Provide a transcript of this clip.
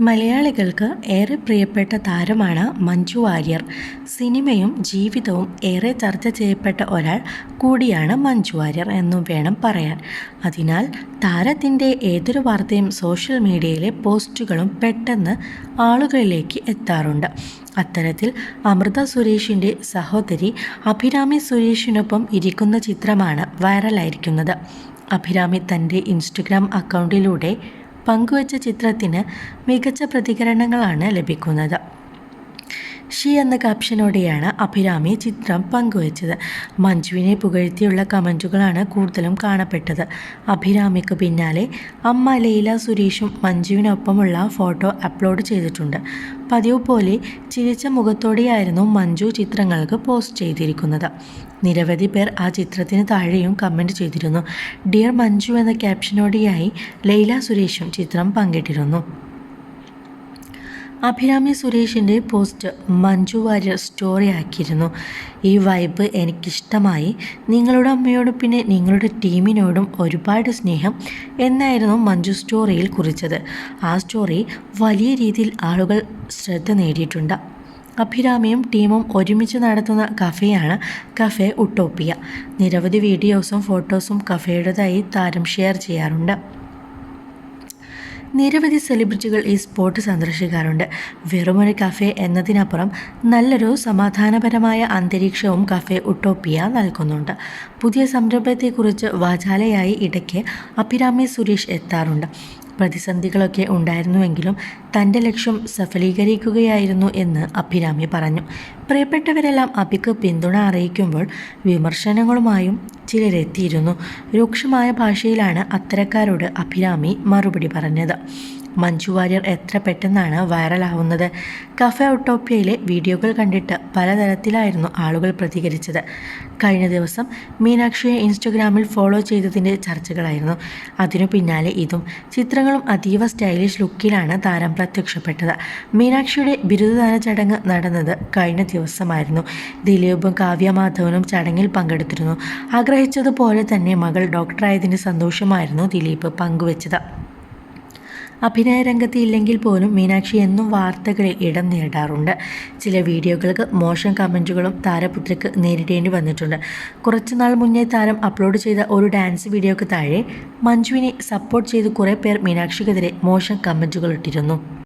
മലയാളികൾക്ക് ഏറെ പ്രിയപ്പെട്ട താരമാണ് മഞ്ജു വാര്യർ. സിനിമയും ജീവിതവും ഏറെ ചർച്ച ചെയ്യപ്പെട്ട ഒരാൾ കൂടിയാണ് മഞ്ജു വാര്യർ എന്നും വേണം പറയാൻ. അതിനാൽ താരത്തിന്റെ ഏതൊരു വാർത്തയും സോഷ്യൽ മീഡിയയിലെ പോസ്റ്റുകളും പെട്ടെന്ന് ആളുകളിലേക്ക് എത്താറുണ്ട്. അത്തരത്തിൽ അമൃത സുരേഷിന്റെ സഹോദരി അഭിരാമി സുരേഷിനൊപ്പം ഇരിക്കുന്ന ചിത്രമാണ് വൈറലായിരിക്കുന്നത്. അഭിരാമി തന്റെ ഇൻസ്റ്റഗ്രാം അക്കൗണ്ടിലൂടെ പങ്കുവച്ച ചിത്രത്തിന് മികച്ച പ്രതികരണങ്ങളാണ് ലഭിക്കുന്നത്. ഷി എന്ന ക്യാപ്ഷനോടെയാണ് അഭിരാമി ചിത്രം പങ്കുവച്ചത്. മഞ്ജുവിനെ പുകഴ്ത്തിയുള്ള കമന്റുകളാണ് കൂടുതലും കാണപ്പെട്ടത്. അഭിരാമിക്ക് പിന്നാലെ അമ്മ ലൈല സുരേഷും മഞ്ജുവിനൊപ്പമുള്ള ഫോട്ടോ അപ്ലോഡ് ചെയ്തിട്ടുണ്ട്. പതിവ് പോലെ ചിരിച്ച മുഖത്തോടെയായിരുന്നു മഞ്ജു ചിത്രങ്ങൾക്ക് പോസ്റ്റ് ചെയ്തിരിക്കുന്നത്. നിരവധി പേർ ആ ചിത്രത്തിന് താഴെയും കമന്റ് ചെയ്തിരുന്നു. ഡിയർ മഞ്ജു എന്ന ക്യാപ്ഷനോടെയായി ലൈല സുരേഷും ചിത്രം പങ്കിട്ടിരുന്നു. അഭിരാമി സുരേഷിന്റെ പോസ്റ്റ് മഞ്ജു വാര്യർ സ്റ്റോറി ആക്കിയിരുന്നു. ഈ വൈബ് എനിക്കിഷ്ടമായി. നിങ്ങളുടെ അമ്മയോടും പിന്നെ നിങ്ങളുടെ ടീമിനോടും ഒരുപാട് സ്നേഹം എന്നായിരുന്നു മഞ്ജു സ്റ്റോറിയിൽ കുറിച്ചത്. ആ സ്റ്റോറി വലിയ രീതിയിൽ ആളുകൾ ശ്രദ്ധ നേടിയിട്ടുണ്ട്. അഭിരാമിയും ടീമും ഒരുമിച്ച് നടത്തുന്ന കഫേയാണ് കഫേ ഉട്ടോപ്പിയ. നിരവധി വീഡിയോസും ഫോട്ടോസും കഫേയുടേതായി താരം ഷെയർ ചെയ്യാറുണ്ട്. നിരവധി സെലിബ്രിറ്റികൾ ഈ സ്പോട്ട് സന്ദർശിക്കാറുണ്ട്. വെറുമൊരു കഫേ എന്നതിനപ്പുറം നല്ലൊരു സമാധാനപരമായ അന്തരീക്ഷവും കഫേ ഉട്ടോപ്പിയ നൽകുന്നുണ്ട്. പുതിയ സംരംഭത്തെക്കുറിച്ച് വാചാലയായി ഇടയ്ക്ക് അഭിരാമി സുരേഷ് എത്താറുണ്ട്. പ്രതിസന്ധികളൊക്കെ ഉണ്ടായിരുന്നുവെങ്കിലും തന്റെ ലക്ഷ്യം സഫലീകരിക്കുകയായിരുന്നു എന്ന് അഭിരാമി പറഞ്ഞു. പ്രിയപ്പെട്ടവരെല്ലാം അഭിക്ക് പിന്തുണ അറിയിക്കുമ്പോൾ വിമർശനങ്ങളുമായും ചിലരെത്തിയിരുന്നു. രൂക്ഷമായ ഭാഷയിലാണ് അത്തരക്കാരോട് അഭിരാമി മറുപടി പറഞ്ഞത്. മഞ്ജു വാര്യർ എത്ര പെട്ടെന്നാണ് വൈറലാവുന്നത്? കഫേ ഒട്ടോപ്യയിലെ വീഡിയോകൾ കണ്ടിട്ട് പലതരത്തിലായിരുന്നു ആളുകൾ പ്രതികരിച്ചത്. കഴിഞ്ഞ ദിവസം മീനാക്ഷിയെ ഇൻസ്റ്റഗ്രാമിൽ ഫോളോ ചെയ്തതിന്റെ ചർച്ചകളായിരുന്നു. അതിനു പിന്നാലെ ഇതും. ചിത്രങ്ങളും അതീവ സ്റ്റൈലിഷ് ലുക്കിലാണ് താരം പ്രത്യക്ഷപ്പെട്ടത്. മീനാക്ഷിയുടെ ബിരുദദാന ചടങ്ങ് നടന്നത് കഴിഞ്ഞ ദിവസമായിരുന്നു. ദിലീപും കാവ്യമാധവനും ചടങ്ങിൽ പങ്കെടുത്തിരുന്നു. ആഗ്രഹിച്ചതുപോലെ തന്നെ മകൾ ഡോക്ടറായതിന്റെ സന്തോഷമായിരുന്നു ദിലീപ് പങ്കുവച്ചത്. അഭിനയ രംഗത്ത് ഇല്ലെങ്കിൽ പോലും മീനാക്ഷി എന്നും വാർത്തകളിൽ ഇടം നേടാറുണ്ട്. ചില വീഡിയോകൾക്ക് മോശം കമന്റുകളും താരപുത്രിക്ക് നേരിടേണ്ടി വന്നിട്ടുണ്ട്. കുറച്ചുനാൾ മുന്നേ താരം അപ്ലോഡ് ചെയ്ത ഒരു ഡാൻസ് വീഡിയോക്ക് താഴെ മഞ്ജുവിനെ സപ്പോർട്ട് ചെയ്ത് കുറേ പേർ മീനാക്ഷിക്കെതിരെ മോശം കമന്റുകൾ ഇട്ടിരുന്നു.